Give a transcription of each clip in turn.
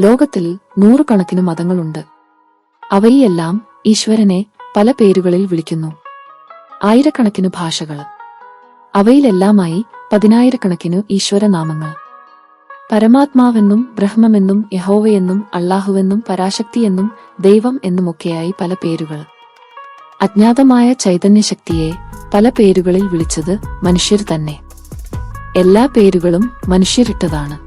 ലോകത്തിൽ നൂറുകണക്കിന് മതങ്ങളുണ്ട്. അവയെല്ലാം ഈശ്വരനെ പല പേരുകളിൽ വിളിക്കുന്നു. ആയിരക്കണക്കിന് ഭാഷകൾ. അവയിലെല്ലാമായി പതിനായിരക്കണക്കിന് ഈശ്വരനാമങ്ങൾ. പരമാത്മാവെന്നും ബ്രഹ്മമെന്നും യഹോവയെന്നും അള്ളാഹുവെന്നും പരാശക്തിയെന്നും ദൈവം എന്നുമൊക്കെയായി പല പേരുകൾ. അജ്ഞാതമായ ചൈതന്യശക്തിയെ പല പേരുകളിൽ വിളിച്ചത് മനുഷ്യർ തന്നെ. എല്ലാ പേരുകളും മനുഷ്യരിട്ടതാണ്.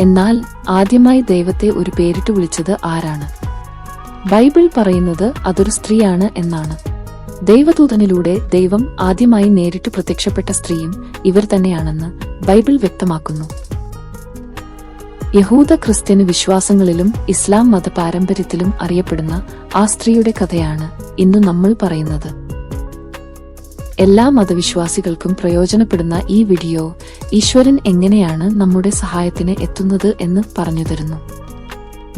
എന്നാൽ ആദ്യമായി ദൈവത്തെ ഒരു പേരിട്ട് വിളിച്ചത് ആരാണ്? ബൈബിൾ പറയുന്നത് അതൊരു സ്ത്രീയാണ് എന്നാണ്. ദൈവദൂതനിലൂടെ ദൈവം ആദ്യമായി നേരിട്ട് പ്രത്യക്ഷപ്പെട്ട സ്ത്രീയും ഇവർ തന്നെയാണെന്ന് ബൈബിൾ വ്യക്തമാക്കുന്നു. യഹൂദ ക്രിസ്ത്യന് വിശ്വാസങ്ങളിലും ഇസ്ലാം മത പാരമ്പര്യത്തിലും അറിയപ്പെടുന്ന ആ സ്ത്രീയുടെ കഥയാണ് ഇന്ന് നമ്മൾ പറയുന്നത്. എല്ലാ മതവിശ്വാസികൾക്കും പ്രയോജനപ്പെടുന്ന ഈ വീഡിയോ ഈശ്വരൻ എങ്ങനെയാണ് നമ്മുടെ സഹായത്തിന് എത്തുന്നത് എന്ന് പറഞ്ഞു തരുന്നു.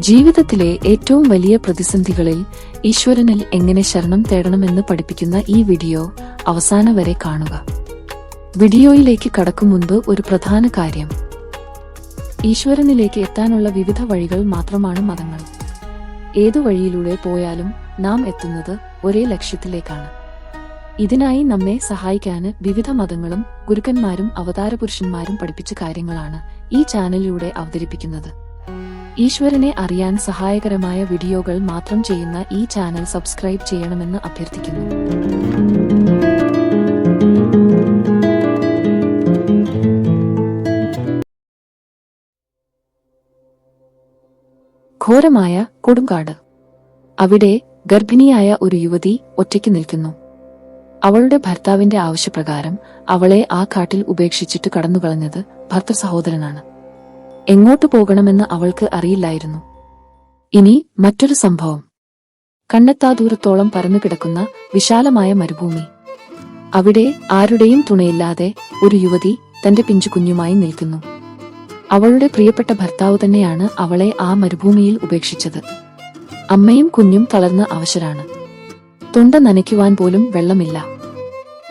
ജീവിതത്തിലെ ഏറ്റവും വലിയ പ്രതിസന്ധികളിൽ ഈശ്വരനിൽ എങ്ങനെ ശരണം തേടണമെന്ന് പഠിപ്പിക്കുന്ന ഈ വീഡിയോ അവസാന വരെ കാണുക. വീഡിയോയിലേക്ക് കടക്കും മുൻപ് ഒരു പ്രധാന കാര്യം. ഈശ്വരനിലേക്ക് എത്താനുള്ള വിവിധ വഴികൾ മാത്രമാണ് മതങ്ങൾ. ഏതു വഴിയിലൂടെ പോയാലും നാം എത്തുന്നത് ഒരേ ലക്ഷ്യത്തിലേക്കാണ്. ഇതിനായി നമ്മെ സഹായിക്കാന് വിവിധ മതങ്ങളും ഗുരുക്കന്മാരും അവതാരപുരുഷന്മാരും പഠിപ്പിച്ച കാര്യങ്ങളാണ് ഈ ചാനലിലൂടെ അവതരിപ്പിക്കുന്നത്. ഈശ്വരനെ അറിയാൻ സഹായകരമായ വീഡിയോകൾ മാത്രം ചെയ്യുന്ന ഈ ചാനൽ സബ്സ്ക്രൈബ് ചെയ്യണമെന്ന് അഭ്യർത്ഥിക്കുന്നു. ഘോരമായ കൊടുങ്കാട്. അവിടെ ഗർഭിണിയായ ഒരു യുവതി ഒറ്റയ്ക്ക് നിൽക്കുന്നു. അവളുടെ ഭർത്താവിന്റെ ആവശ്യപ്രകാരം അവളെ ആ കാട്ടിൽ ഉപേക്ഷിച്ചിട്ട് കടന്നുകളഞ്ഞത് ഭർത്തൃ സഹോദരനാണ്. എങ്ങോട്ട് പോകണമെന്ന് അവൾക്ക് അറിയില്ലായിരുന്നു. ഇനി മറ്റൊരു സംഭവം. കണ്ണെത്താ ദൂരത്തോളം പരന്നുകിടക്കുന്ന വിശാലമായ മരുഭൂമി. അവിടെ ആരുടെയും തുണയില്ലാതെ ഒരു യുവതി തന്റെ പിഞ്ചു കുഞ്ഞുമായി നിൽക്കുന്നു. അവളുടെ പ്രിയപ്പെട്ട ഭർത്താവ് തന്നെയാണ് അവളെ ആ മരുഭൂമിയിൽ ഉപേക്ഷിച്ചത്. അമ്മയും കുഞ്ഞും തളർന്ന അവശരാണ്. തൊണ്ട നനയ്ക്കുവാൻ പോലും വെള്ളമില്ല.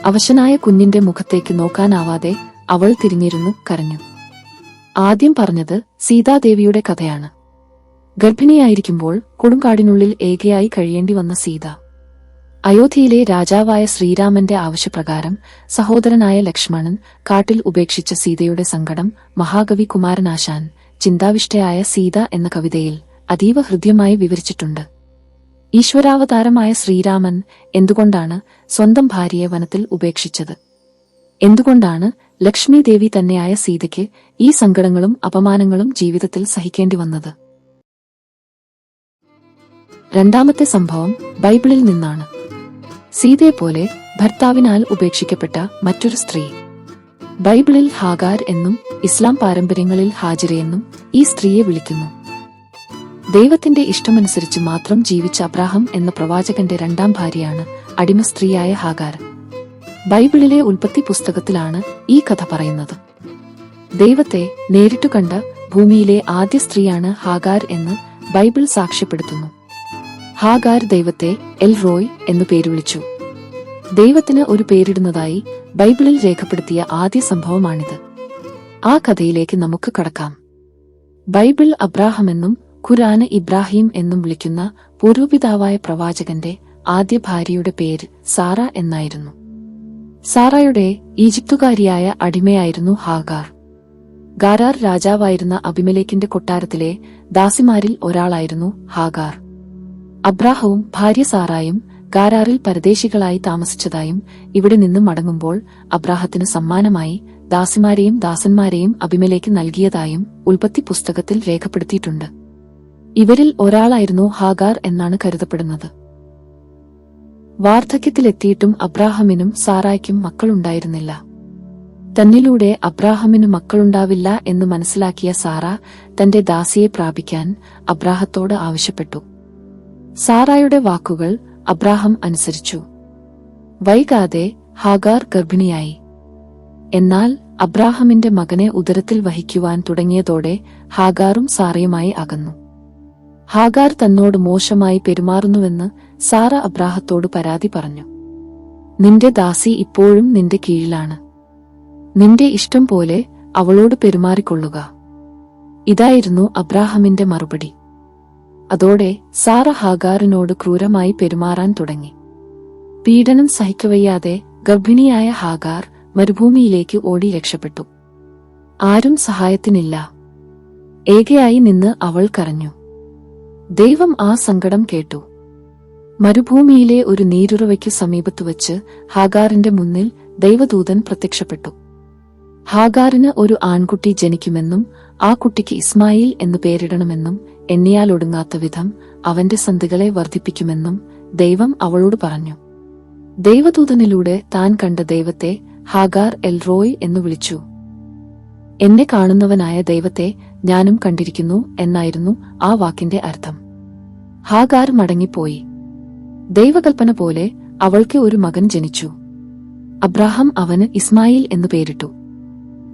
അവശനായ കുഞ്ഞിന്റെ മുഖത്തേക്ക് നോക്കാനാവാതെ അവൾ തിരിഞ്ഞിരുന്നു കരഞ്ഞു. ആദ്യം പറഞ്ഞത് സീതാദേവിയുടെ കഥയാണ്. ഗർഭിണിയായിരിക്കുമ്പോൾ കൊടുങ്കാടിനുള്ളിൽ ഏകയായി കഴിയേണ്ടി വന്ന സീത. അയോധ്യയിലെ രാജാവായ ശ്രീരാമന്റെ ആവശ്യപ്രകാരം സഹോദരനായ ലക്ഷ്മണൻ കാട്ടിൽ ഉപേക്ഷിച്ച സീതയുടെ സങ്കടം മഹാകവി കുമാരനാശാൻ ചിന്താവിഷ്ടയായ സീത എന്ന കവിതയിൽ അതീവ ഹൃദ്യമായി വിവരിച്ചിട്ടുണ്ട്. ഈശ്വരാവതാരമായ ശ്രീരാമൻ എന്തുകൊണ്ടാണ് സ്വന്തം ഭാര്യയെ വനത്തിൽ ഉപേക്ഷിച്ചത്? എന്തുകൊണ്ടാണ് ലക്ഷ്മി ദേവി തന്നെയായ സീതയ്ക്ക് ഈ സങ്കടങ്ങളും അപമാനങ്ങളും ജീവിതത്തിൽ സഹിക്കേണ്ടി വന്നത്? രണ്ടാമത്തെ സംഭവം ബൈബിളിൽ നിന്നാണ്. സീതയെപ്പോലെ ഭർത്താവിനാൽ ഉപേക്ഷിക്കപ്പെട്ട മറ്റൊരു സ്ത്രീ. ബൈബിളിൽ ഹാഗാർ എന്നും ഇസ്ലാം പാരമ്പര്യങ്ങളിൽ ഹാജിറയെന്നും ഈ സ്ത്രീയെ വിളിക്കുന്നു. ദൈവത്തിന്റെ ഇഷ്ടമനുസരിച്ച് മാത്രം ജീവിച്ച അബ്രാഹം എന്ന പ്രവാചകന്റെ രണ്ടാം ഭാര്യയാണ് അടിമ സ്ത്രീയായ ഹാഗാർ. ബൈബിളിലെ ഉൽപ്പത്തി പുസ്തകത്തിലാണ് ഈ കഥ പറയുന്നത്. ദൈവത്തെ നേരിട്ടു കണ്ട ഭൂമിയിലെ ആദ്യ സ്ത്രീയാണ് ഹാഗാർ എന്ന് ബൈബിൾ സാക്ഷ്യപ്പെടുത്തുന്നു. ഹാഗാർ ദൈവത്തെ എൽ റോയ് എന്നു പേര് വിളിച്ചു. ദൈവത്തിന് ഒരു പേരിടുന്നതായി ബൈബിളിൽ രേഖപ്പെടുത്തിയ ആദ്യ സംഭവമാണിത്. ആ കഥയിലേക്ക് നമുക്ക് കടക്കാം. ബൈബിൾ അബ്രാഹമെന്നും ഖുരാന് ഇബ്രാഹിം എന്നും വിളിക്കുന്ന പൂർവപിതാവായ പ്രവാചകന്റെ ആദ്യ ഭാര്യയുടെ പേര് സാറ എന്നായിരുന്നു. സാറയുടെ ഈജിപ്തുകാരിയായ അടിമയായിരുന്നു ഹാഗാർ. ഗാരാർ രാജാവായിരുന്ന അഭിമലേക്കിന്റെ കൊട്ടാരത്തിലെ ദാസിമാരിൽ ഒരാളായിരുന്നു ഹാഗാർ. അബ്രാഹവും ഭാര്യ സാറായും ഗാരാറിൽ പരദേശികളായി താമസിച്ചതായും ഇവിടെ നിന്ന് മടങ്ങുമ്പോൾ അബ്രാഹത്തിന് സമ്മാനമായി ദാസിമാരെയും ദാസന്മാരെയും അഭിമലേക്ക് നൽകിയതായും ഉൽപ്പത്തി പുസ്തകത്തിൽ രേഖപ്പെടുത്തിയിട്ടുണ്ട്. ഇവരിൽ ഒരാളായിരുന്നു ഹാഗാർ എന്നാണ് കരുതപ്പെടുന്നത്. വാർദ്ധക്യത്തിലെത്തിയിട്ടും അബ്രാഹമിനും സാറായ്ക്കും മക്കളുണ്ടായിരുന്നില്ല. തന്നിലൂടെ അബ്രാഹമിന് മക്കളുണ്ടാവില്ല എന്ന് മനസ്സിലാക്കിയ സാറ തന്റെ ദാസിയെ പ്രാപിക്കാൻ അബ്രാഹത്തോട് ആവശ്യപ്പെട്ടു. സാറായുടെ വാക്കുകൾ അബ്രാഹം അനുസരിച്ചു. വൈകാതെ ഹാഗാർ ഗർഭിണിയായി. എന്നാൽ അബ്രാഹമിന്റെ മകനെ ഉദരത്തിൽ വഹിക്കുവാൻ തുടങ്ങിയതോടെ ഹാഗാറും സാറയുമായി അകന്നു. ഹാഗാർ തന്നോട് മോശമായി പെരുമാറുന്നുവെന്ന് സാറ അബ്രാഹത്തോട് പരാതി പറഞ്ഞു. നിന്റെ ദാസി ഇപ്പോഴും നിന്റെ കീഴിലാണ്. നിന്റെ ഇഷ്ടം പോലെ അവളോട് പെരുമാറിക്കൊള്ളുക. ഇതായിരുന്നു അബ്രാഹമിന്റെ മറുപടി. അതോടെ സാറ ഹാഗാറിനോട് ക്രൂരമായി പെരുമാറാൻ തുടങ്ങി. പീഡനം സഹിക്കവയ്യാതെ ഗർഭിണിയായ ഹാഗാർ മരുഭൂമിയിലേക്ക് ഓടി രക്ഷപ്പെട്ടു. ആരും സഹായത്തിനില്ല. ഏകയായി നിന്ന് അവൾ കരഞ്ഞു. ദൈവം ആ സങ്കടം കേട്ടു. മരുഭൂമിയിലെ ഒരു നീരുറവയ്ക്ക് സമീപത്ത് വച്ച് ഹാഗാറിന്റെ മുന്നിൽ ദൈവദൂതൻ പ്രത്യക്ഷപ്പെട്ടു. ഹാഗാറിന് ഒരു ആൺകുട്ടി ജനിക്കുമെന്നും ആ കുട്ടിക്ക് ഇസ്മായിൽ എന്ന് പേരിടണമെന്നും എണ്ണിയാൽ ഒടുങ്ങാത്ത വിധം അവന്റെ സന്ധികളെ വർദ്ധിപ്പിക്കുമെന്നും ദൈവം അവളോട് പറഞ്ഞു. ദൈവദൂതനിലൂടെ താൻ കണ്ട ദൈവത്തെ ഹാഗാർ എൽറോയ് എന്ന് വിളിച്ചു. എന്നെ കാണുന്നവനായ ദൈവത്തെ ഞാനും കണ്ടിരിക്കുന്നു എന്നായിരുന്നു ആ വാക്കിന്റെ അർത്ഥം. ഹാഗാർ മടങ്ങിപ്പോയി. ദൈവകൽപ്പന പോലെ അവൾക്ക് ഒരു മകൻ ജനിച്ചു. അബ്രാഹം അവന് ഇസ്മായിൽ എന്നു പേരിട്ടു.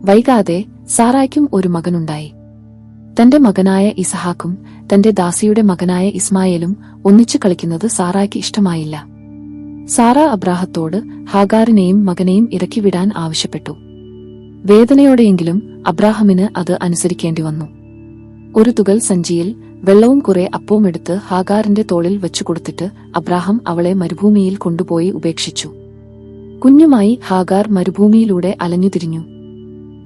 വൈകാതെ സാറായ്ക്കും ഒരു മകനുണ്ടായി. തന്റെ മകനായ ഇസഹാക്കും തന്റെ ദാസിയുടെ മകനായ ഇസ്മായേലും ഒന്നിച്ചു കളിക്കുന്നത് സാറായ്ക്ക് ഇഷ്ടമായില്ല. സാറ അബ്രാഹത്തോട് ഹാഗാറിനെയും മകനെയും ഇറക്കിവിടാൻ ആവശ്യപ്പെട്ടു. വേദനയോടെയെങ്കിലും അബ്രാഹമിന് അത് അനുസരിക്കേണ്ടി വന്നു. ഒരു തുകൽ സഞ്ചിയിൽ വെള്ളവും കുറെ അപ്പവും എടുത്ത് ഹാഗാറിന്റെ തോളിൽ വെച്ചു കൊടുത്തിട്ട് അബ്രാഹം അവളെ മരുഭൂമിയിൽ കൊണ്ടുപോയി ഉപേക്ഷിച്ചു. കുഞ്ഞുമായി ഹാഗാർ മരുഭൂമിയിലൂടെ അലഞ്ഞുതിരിഞ്ഞു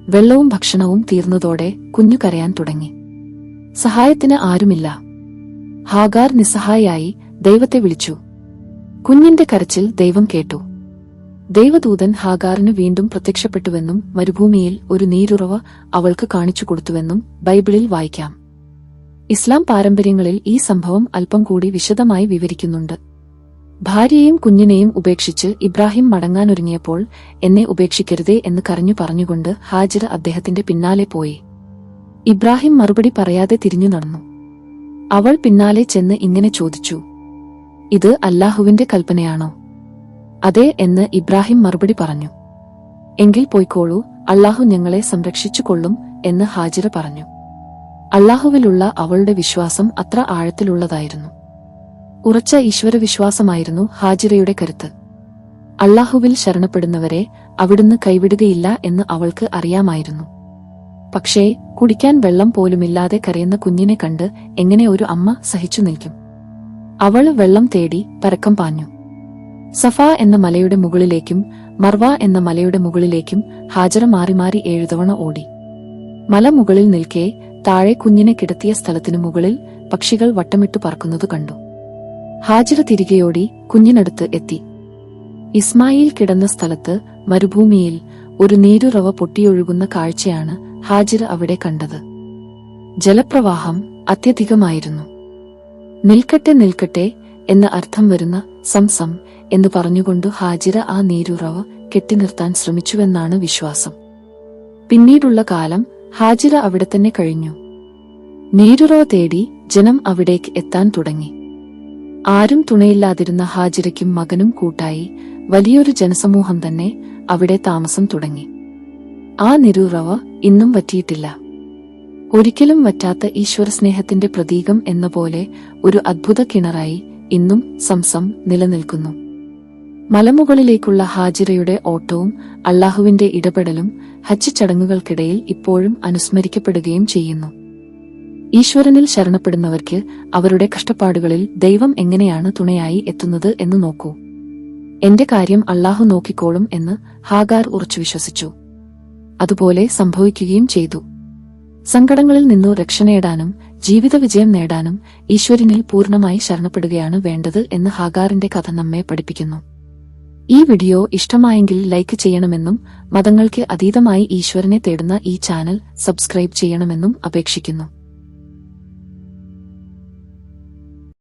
വെള്ളവും ഭക്ഷണവും തീർന്നതോടെ കുഞ്ഞു കരയാൻ തുടങ്ങി. സഹായത്തിന് ആരുമില്ല. ഹാഗാർ നിസ്സഹായായി ദൈവത്തെ വിളിച്ചു. കുഞ്ഞിന്റെ കരച്ചിൽ ദൈവം കേട്ടു. ദൈവദൂതൻ ഹാഗാറിന് വീണ്ടും പ്രത്യക്ഷപ്പെട്ടുവെന്നും മരുഭൂമിയിൽ ഒരു നീരുറവ അവൾക്ക് കാണിച്ചു കൊടുത്തുവെന്നും ബൈബിളിൽ വായിക്കാം. ഇസ്ലാം പാരമ്പര്യങ്ങളിൽ ഈ സംഭവം അല്പം കൂടി വിശദമായി വിവരിക്കുന്നുണ്ട്. ഭാര്യയെയും കുഞ്ഞിനെയും ഉപേക്ഷിച്ച് ഇബ്രാഹിം മടങ്ങാനൊരുങ്ങിയപ്പോൾ എന്നെ ഉപേക്ഷിക്കരുതേ എന്ന് കരഞ്ഞു പറഞ്ഞുകൊണ്ട് ഹാജിറ അദ്ദേഹത്തിന്റെ പിന്നാലെ പോയി. ഇബ്രാഹിം മറുപടി പറയാതെ തിരിഞ്ഞു നടന്നു. അവൾ പിന്നാലെ ചെന്ന് ഇങ്ങനെ ചോദിച്ചു ഇത് അല്ലാഹുവിന്റെ കൽപ്പനയാണോ? അതെ എന്ന് ഇബ്രാഹിം മറുപടി പറഞ്ഞു. എങ്കിൽ പോയിക്കോളൂ അള്ളാഹു ഞങ്ങളെ സംരക്ഷിച്ചു കൊള്ളും എന്ന് ഹാജിറ പറഞ്ഞു. അള്ളാഹുവിലുള്ള അവളുടെ വിശ്വാസം അത്ര ആഴത്തിലുള്ളതായിരുന്നു. ഉറച്ച ഈശ്വരവിശ്വാസമായിരുന്നു ഹാജിറയുടെ കരുത്ത്. അള്ളാഹുവിൽ ശരണപ്പെടുന്നവരെ അവിടുന്ന് കൈവിടുകയില്ല എന്ന് അവൾക്ക് അറിയാമായിരുന്നു. പക്ഷേ കുടിക്കാൻ വെള്ളം പോലുമില്ലാതെ കരയുന്ന കുഞ്ഞിനെ കണ്ട് എങ്ങനെ ഒരു അമ്മ സഹിച്ചു നിൽക്കും. അവൾ വെള്ളം തേടി പരക്കം പാഞ്ഞു. സഫ എന്ന മലയുടെ മുകളിലേക്കും മർവ എന്ന മലയുടെ മുകളിലേക്കും ഹാജറ മാറി മാറി ഏഴുതവണ ഓടി. മല മുകളിൽ നിൽക്കെ താഴെ കുഞ്ഞിനെ കിടത്തിയ സ്ഥലത്തിനു മുകളിൽ പക്ഷികൾ വട്ടമിട്ടു പറക്കുന്നത് കണ്ടു. ഹാജിറ തിരികെയോടി കുഞ്ഞിനടുത്ത് എത്തി. ഇസ്മായിൽ കിടന്ന സ്ഥലത്ത് മരുഭൂമിയിൽ ഒരു നീരുറവ പൊട്ടിയൊഴുകുന്ന കാഴ്ചയാണ് ഹാജിറ അവിടെ കണ്ടത്. ജലപ്രവാഹം അത്യധികമായിരുന്നു. നിൽക്കട്ടെ നിൽക്കട്ടെ എന്ന അർത്ഥം വരുന്ന സംസം എന്ന് പറഞ്ഞുകൊണ്ട് ഹാജിറ ആ നീരുറവ കെട്ടിനിർത്താൻ ശ്രമിച്ചുവെന്നാണ് വിശ്വാസം. പിന്നീടുള്ള കാലം ഹാജിറ അവിടെ തന്നെ കഴിഞ്ഞു. നീരുറവ തേടി ജനം അവിടേക്ക് എത്താൻ തുടങ്ങി. ആരും തുണയില്ലാതിരുന്ന ഹാജിറയ്ക്കും മകനും കൂട്ടായി വലിയൊരു ജനസമൂഹം തന്നെ അവിടെ താമസം തുടങ്ങി. ആ നിരൂറവ ഇന്നും വറ്റിയിട്ടില്ല. ഒരിക്കലും വറ്റാത്ത ഈശ്വരസ്നേഹത്തിന്റെ പ്രതീകം എന്ന പോലെ ഒരു അദ്ഭുത കിണറായി ഇന്നും സംസം നിലനിൽക്കുന്നു. മലമുകളിലേക്കുള്ള ഹാജിറയുടെ ഓട്ടവും അള്ളാഹുവിന്റെ ഇടപെടലും ഹജ്ജ് ചടങ്ങുകൾക്കിടയിൽ ഇപ്പോഴും അനുസ്മരിക്കപ്പെടുകയും ചെയ്യുന്നു. ഈശ്വരനിൽ ശരണപ്പെടുന്നവർക്ക് അവരുടെ കഷ്ടപ്പാടുകളിൽ ദൈവം എങ്ങനെയാണ് തുണയായി എത്തുന്നത് എന്ന് നോക്കൂ. എന്റെ കാര്യം അള്ളാഹു നോക്കിക്കോളും എന്ന് ഹാഗാർ ഉറച്ചു വിശ്വസിച്ചു. അതുപോലെ സംഭവിക്കുകയും ചെയ്തു. സങ്കടങ്ങളിൽ നിന്നു രക്ഷ നേടാനും ജീവിത വിജയം നേടാനും ഈശ്വരനിൽ പൂർണമായി ശരണപ്പെടുകയാണ് വേണ്ടത് എന്ന് ഹാഗാറിന്റെ കഥ നമ്മെ പഠിപ്പിക്കുന്നു. ഈ വീഡിയോ ഇഷ്ടമായെങ്കിൽ ലൈക്ക് ചെയ്യണമെന്നും മതങ്ങൾക്ക് അതീതമായി ഈശ്വരനെ തേടുന്ന ഈ ചാനൽ സബ്സ്ക്രൈബ് ചെയ്യണമെന്നും അപേക്ഷിക്കുന്നു.